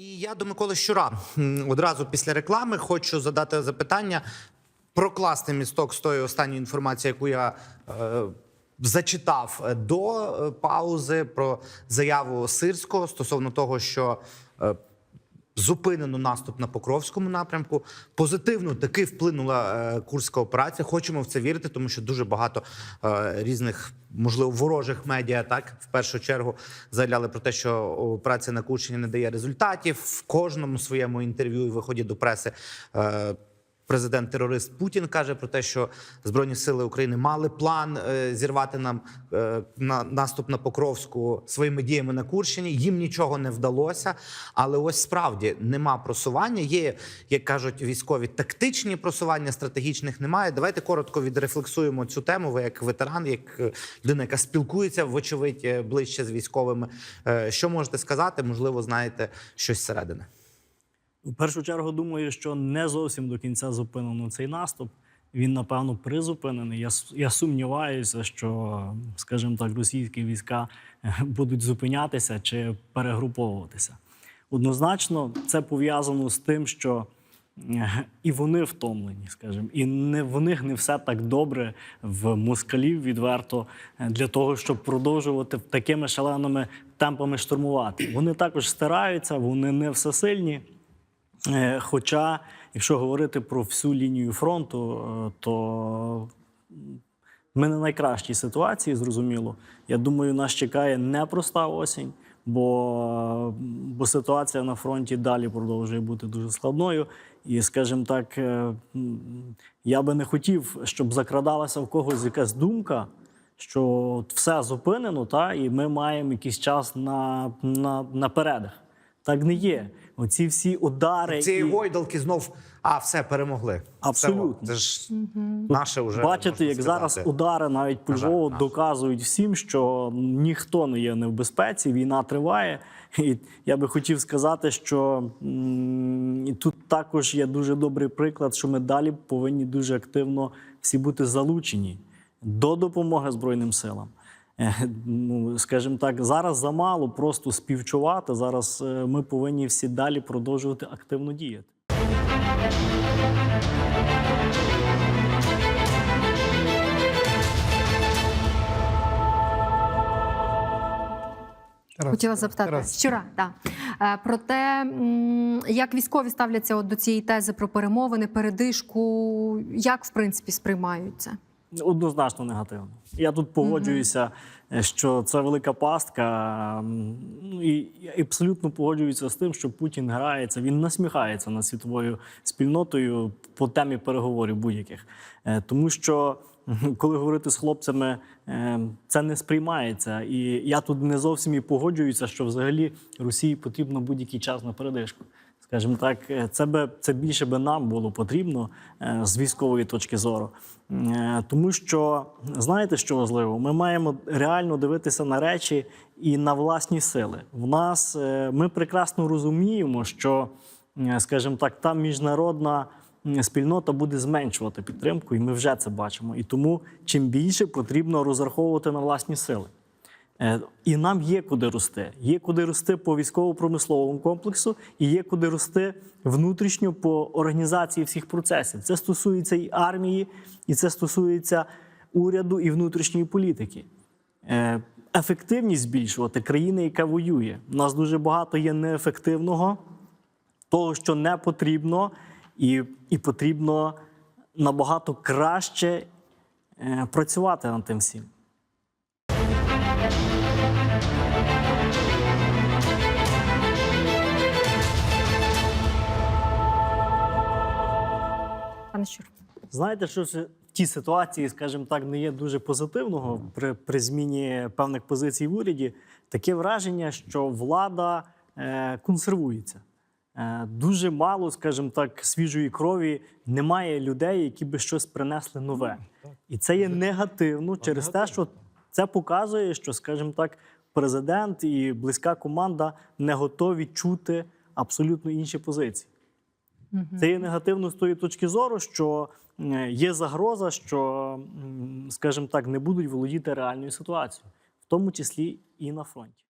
І я до Миколи Щура одразу після реклами хочу задати запитання, прокласти місток з тої останньої інформації, яку я е, зачитав до е, паузи про заяву Сирського стосовно того, що е, зупинено наступ на Покровському напрямку. Позитивно таки вплинула е, курська операція. Хочемо в це вірити, тому що дуже багато е, різних, можливо, ворожих медіа так в першу чергу заявляли про те, що операція на Курщині не дає результатів. В кожному своєму інтерв'ю і виході до преси. Президент-терорист Путін каже про те, що Збройні сили України мали план е, зірвати нам е, на наступ на Покровську своїми діями на Курщині. Їм нічого не вдалося. Але ось справді нема просування. Є, як кажуть військові, тактичні просування, стратегічних немає. Давайте коротко відрефлексуємо цю тему. Ви як ветеран, як е, людина, яка спілкується, вочевидь, ближче з військовими. Що можете сказати? Можливо, знаєте щось зсередини. В першу чергу думаю, що не зовсім до кінця зупинено цей наступ. Він, напевно, призупинений. Я, я сумніваюся, що, скажімо так, російські війська е, будуть зупинятися чи перегруповуватися. Однозначно, це пов'язано з тим, що е, і вони втомлені, скажімо, і не в них не все так добре в москалів відверто е, для того, щоб продовжувати такими шаленими темпами штурмувати. Вони також стараються, вони не всесильні. Е, Хоча, якщо говорити про всю лінію фронту, е, то ми не найкращій ситуації, зрозуміло. Я думаю, нас чекає непроста осінь, бо, бо ситуація на фронті далі продовжує бути дуже складною. І, скажімо так, е, я би не хотів, щоб закрадалася в когось якась думка, що все зупинено, та, і ми маємо якийсь час на, на, на передах. Так не є. Оці всі удари. Цієї і... гойдалки знов а все перемогли. Абсолютно. Все, це ж наше вже Бачите, як сказати. зараз удари навіть по Львову доказують всім, що ніхто не є не в безпеці, війна триває. І я би хотів сказати, що і тут також є дуже добрий приклад, що ми далі повинні дуже активно всі бути залучені до допомоги Збройним силам. Е, Ну, скажімо так, зараз замало просто співчувати. Зараз е, ми повинні всі далі продовжувати активно діяти. Хотіла запитати Тарас. щора, так. Е, про те, як військові ставляться от до цієї тези про перемовини, передишку, як в принципі сприймають це? Однозначно негативно. Я тут погоджуюся, е, що це велика пастка. ну, І абсолютно погоджуюся з тим, що Путін грається, він насміхається над світовою спільнотою по темі переговорів будь-яких. Е, Тому що коли говорити з хлопцями, е, це не сприймається. І я тут не зовсім і погоджуюся, що взагалі Росії потрібно будь-який час на передишку. Скажімо так, е, це би це більше би нам було потрібно е, з військової точки зору. Е, Тому що знаєте, що важливо? Ми маємо реально дивитися на речі і на власні сили. В нас ми прекрасно розуміємо, що, скажімо так, та міжнародна спільнота буде зменшувати підтримку, і ми вже це бачимо. І тому чим більше потрібно розраховувати на власні сили. Е, І нам є куди рости. Є куди рости по військово-промисловому комплексу, і є куди рости внутрішньо по організації всіх процесів. Це стосується і армії, і це стосується уряду і внутрішньої політики. Е, Ефективність збільшувати країни, яка воює. У нас дуже багато є неефективного, того, що не потрібно, і, і потрібно набагато краще е, працювати над тим всім. Пане Щур. Знаєте, що в тій ситуації, скажімо так, не є дуже позитивного при, при зміні певних позицій в уряді. Таке враження, що влада е, консервується. Е, дуже мало, скажімо так, свіжої крові. Немає людей, які би щось принесли нове. І це є негативно через те, що це показує, що, скажімо так, президент і близька команда не готові чути абсолютно інші позиції. Це є негативно з тої точки зору, що є загроза, що, скажімо так, не будуть володіти реальною ситуацією, в тому числі і на фронті.